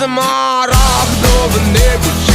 смарагдове небо